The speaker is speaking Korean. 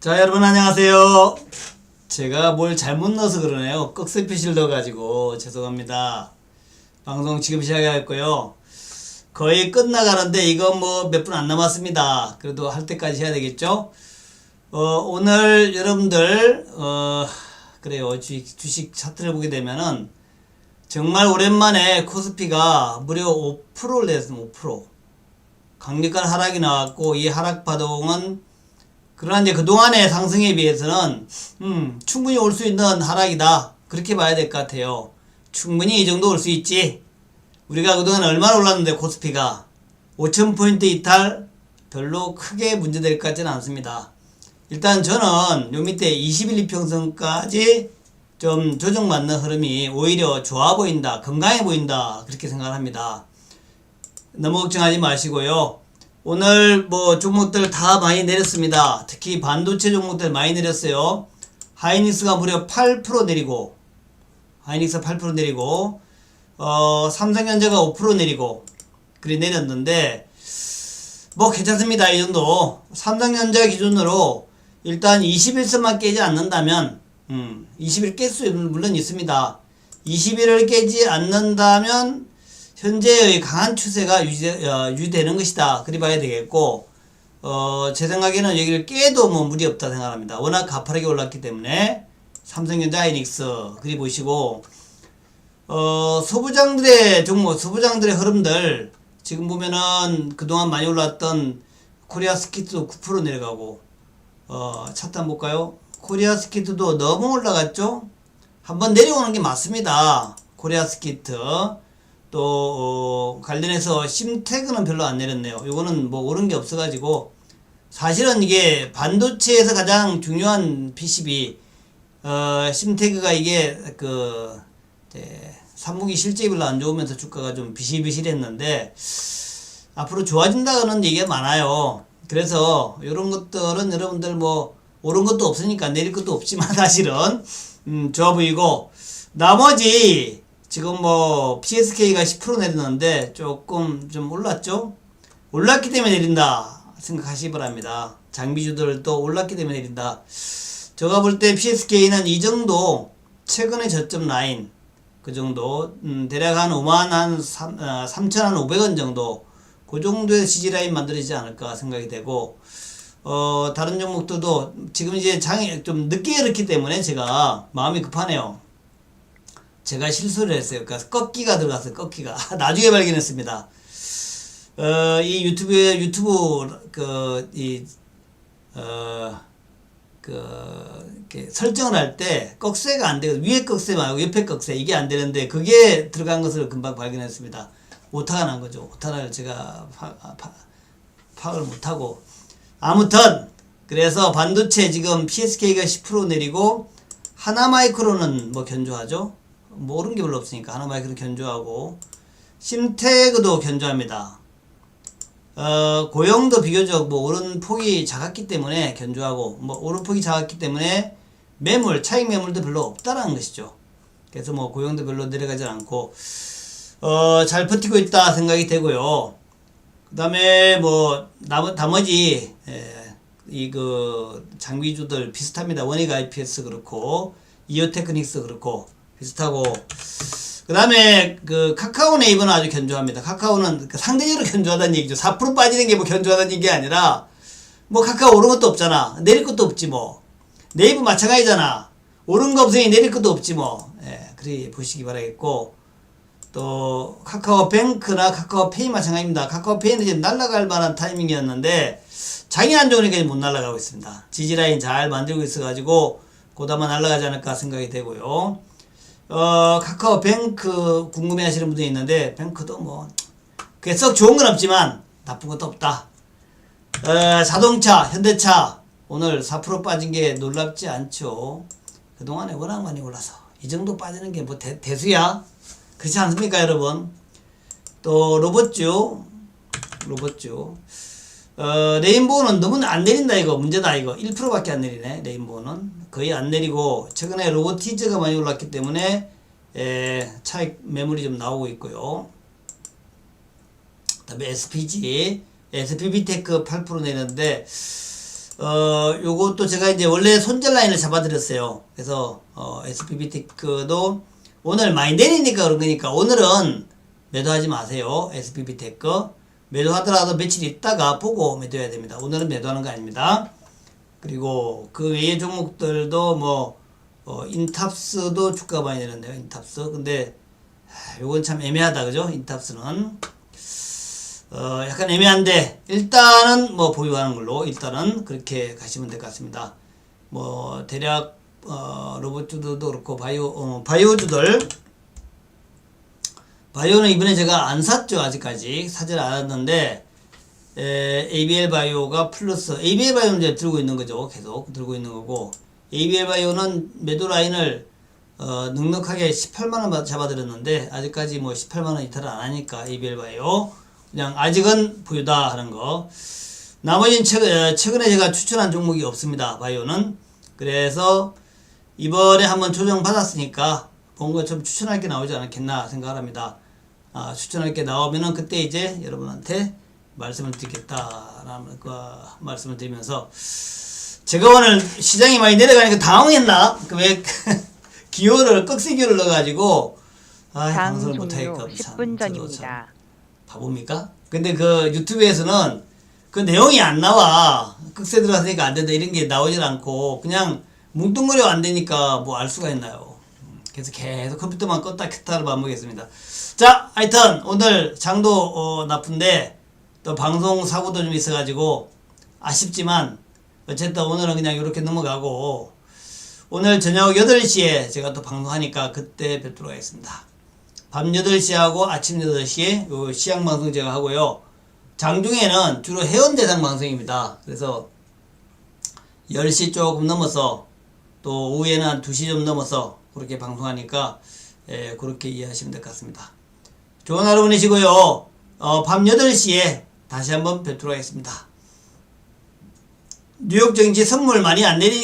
자 여러분 안녕하세요. 제가 뭘 잘못 넣어서 그러네요. 꺽쇠 표시를 넣어가지고. 죄송합니다. 방송 지금 시작했고요. 거의 끝나가는데 이거 뭐몇 분 안 남았습니다. 그래도 할 때까지 해야 되겠죠? 어, 오늘 여러분들 어, 그래요. 주식, 주식 차트를 보게 되면은 정말 오랜만에 코스피가 무려 5%를 냈습니다. 5% 강력한 하락이 나왔고 이 하락 파동은 그러나 이제 그동안의 상승에 비해서는 음, 충분히 올 수 있는 하락이다. 그렇게 봐야 될 것 같아요. 충분히 이 정도 올 수 있지. 우리가 그동안 얼마나 올랐는데 코스피가 5,000포인트 이탈 별로 크게 문제될 것 같지는 않습니다. 일단 저는 요 밑에 21, 2평선까지 좀 조정받는 흐름이 오히려 좋아 보인다. 건강해 보인다. 그렇게 생각합니다. 너무 걱정하지 마시고요. 오늘 뭐 종목들 다 많이 내렸습니다. 특히 반도체 종목들 많이 내렸어요. 하이닉스가 무려 8% 내리고 하이닉스 8% 내리고 어 삼성전자가 5% 내리고 그리 내렸는데 뭐 괜찮습니다. 이 정도. 삼성전자 기준으로 일단 21선만 깨지 않는다면 음 20일 깰 수 물론 있습니다. 20일을 깨지 않는다면 현재의 강한 추세가 유지, 어, 유지되는 것이다. 그리 봐야 되겠고, 어, 제 생각에는 여기를 깨도 뭐 무리 없다 생각합니다. 워낙 가파르게 올랐기 때문에, 삼성전자 하이닉스, 그리 보시고, 어, 소부장들의 종목, 소부장들의 흐름들, 지금 보면은 그동안 많이 올랐던 코리아 스키트도 9% 내려가고, 어, 차트 한번 볼까요? 코리아 스키트도 너무 올라갔죠? 한번 내려오는 게 맞습니다. 코리아 스키트. 또 어, 관련해서 심태그는 별로 안 내렸네요. 이거는 뭐 오른 게 없어가지고 사실은 이게 반도체에서 가장 중요한 PCB 어, 심태그가 이게 그 3분기 실적이 별로 안 좋으면서 주가가 좀 비실비실했는데 앞으로 좋아진다는 얘기가 많아요. 그래서 이런 것들은 여러분들 뭐 오른 것도 없으니까 내릴 것도 없지만 사실은 음, 좋아 보이고 나머지 지금 뭐 PSK가 10% 내렸는데 조금 좀 올랐죠? 올랐기 때문에 내린다 생각하시기 바랍니다. 장비주들도 올랐기 때문에 내린다. 제가 볼 때 PSK는 이 정도 최근의 저점 라인 그 정도 음, 대략 한 5만 한 3, 어, 3,500원 정도 그 정도의 지지 라인 만들어지지 않을까 생각이 되고 어 다른 종목들도 지금 이제 장이 좀 늦게 이렇기 때문에 제가 마음이 급하네요. 제가 실수를 했어요. 그러니까 꺾기가 들어갔어요. 꺾기가 나중에 발견했습니다. 어, 이 유튜브에 유튜브 그이 어, 그 이렇게 설정을 할 때 꺽쇠가 안 되고 위에 꺽쇠 말고 옆에 꺽쇠 이게 안 되는데 그게 들어간 것을 금방 발견했습니다. 오타가 난 거죠. 오타를 제가 파, 파, 파악을 못하고 아무튼 그래서 반도체 지금 PSK가 10% 내리고 하나마이크로는 뭐 견조하죠. 모르는 게 별로 없으니까 하나마이크로 견조하고 심태그도 견조합니다. 어, 고용도 비교적 뭐 오른 폭이 작았기 때문에 견조하고 뭐 오른 폭이 작았기 때문에 매물 차익 매물도 별로 없다라는 것이죠. 그래서 뭐 고용도 별로 내려가지 않고 어, 잘 버티고 있다 생각이 되고요. 그 다음에 뭐 나머, 나머지 예, 이그 장비주들 비슷합니다. 원익 IPS 그렇고 이오테크닉스 그렇고 비슷하고 그 다음에 그 카카오 네이버는 아주 견조합니다. 카카오는 그 상대적으로 견조하다는 얘기죠. 4% 빠지는 게 뭐 견조하다는 얘기 아니라 뭐 카카오 오른 것도 없잖아. 내릴 것도 없지 뭐. 네이버 마찬가지잖아. 오른 거 없으니 내릴 것도 없지 뭐. 예, 그리 보시기 바라겠고 또 카카오뱅크나 카카오페이 마찬가지입니다. 카카오페이는 이제 날아갈 만한 타이밍이었는데 장이 안 좋으니까 못 날아가고 있습니다. 지지라인 잘 만들고 있어가지고 고다만 날아가지 않을까 생각이 되고요. 어, 카카오 뱅크 궁금해 하시는 분들이 있는데, 뱅크도 뭐, 그게 썩 좋은 건 없지만, 나쁜 것도 없다. 어, 자동차, 현대차, 오늘 4% 빠진 게 놀랍지 않죠. 그동안에 워낙 많이 올라서, 이 정도 빠지는 게 뭐 대, 대수야? 그렇지 않습니까, 여러분? 또, 로봇주, 로봇주. 어, 레인보우는 너무 안 내린다 이거 문제다 이거 1%밖에 안 내리네 레인보우는 거의 안 내리고 최근에 로보티즈가 많이 올랐기 때문에 에, 차익 매물이 좀 나오고 있고요 그다음에 SPG SPB테크 8% 내렸는데 어, 요것도 제가 이제 원래 손절 라인을 잡아드렸어요. 그래서, 어, SPB 테크도 오늘 많이 내리니까 그런 거니까 오늘은 매도하지 마세요. SPB 테크. 매도하더라도 며칠 있다가 보고 매도해야 됩니다. 오늘은 매도하는 거 아닙니다. 그리고 그 외의 종목들도 뭐, 어, 인탑스도 주가 많이 내는데요. 인탑스. 근데, 하, 요건 참 애매하다. 그죠? 인탑스는. 어, 약간 애매한데, 일단은 뭐 보유하는 걸로, 일단은 그렇게 가시면 될 것 같습니다. 뭐, 대략, 어, 로봇주들도 그렇고, 바이오, 어, 바이오주들, 바이오는 이번에 제가 안 샀죠, 아직까지. 사질 않았는데, 에, ABL 바이오가 플러스, ABL 바이오는 이제 들고 있는 거죠. 계속 들고 있는 거고, ABL 바이오는 매도 라인을, 어, 넉넉하게 18만원 잡아드렸는데, 아직까지 뭐 18만원 이탈을 안 하니까, ABL 바이오. 그냥 아직은 보유다 하는 거. 나머지는 최근, 최근에 제가 추천한 종목이 없습니다. 바이오는. 그래서 이번에 한번 조정 받았으니까 뭔가 좀 추천할 게 나오지 않겠나 생각합니다. 아, 추천할 게 나오면은 그때 이제 여러분한테 말씀을 드리겠다라는 거 말씀을 드리면서 제가 오늘 시장이 많이 내려가니까 당황했나? 그왜 기호를 꺽쇠 기호를 넣어가지고 아장 방송을 못하니까 참 10분 저도 참 전입니다. 바보입니까? 근데 그 유튜브에서는 그 내용이 안 나와. 극세 들어가니까 안 된다 이런 게 나오질 않고 그냥 뭉뚱그려 안 되니까 뭐 알 수가 있나요? 음, 그래서 계속 컴퓨터만 껐다 켰다를 반복했습니다. 자, 하여튼 오늘 장도 어, 나쁜데 또 방송 사고도 좀 있어가지고 아쉽지만 어쨌든 오늘은 그냥 이렇게 넘어가고 오늘 저녁 8시에 제가 또 방송하니까 그때 뵙도록 하겠습니다. 밤 8시하고 아침 8시에 요 시향 방송 제가 하고요. 장중에는 주로 회원 대상 방송입니다. 그래서 10시 조금 넘어서 또 오후에는 한 2시 좀 넘어서 그렇게 방송하니까 예, 그렇게 이해하시면 될 것 같습니다. 좋은 하루 보내시고요. 어, 밤 8시에 다시 한번 뵙도록 하겠습니다. 뉴욕 정지 선물 많이 안 내리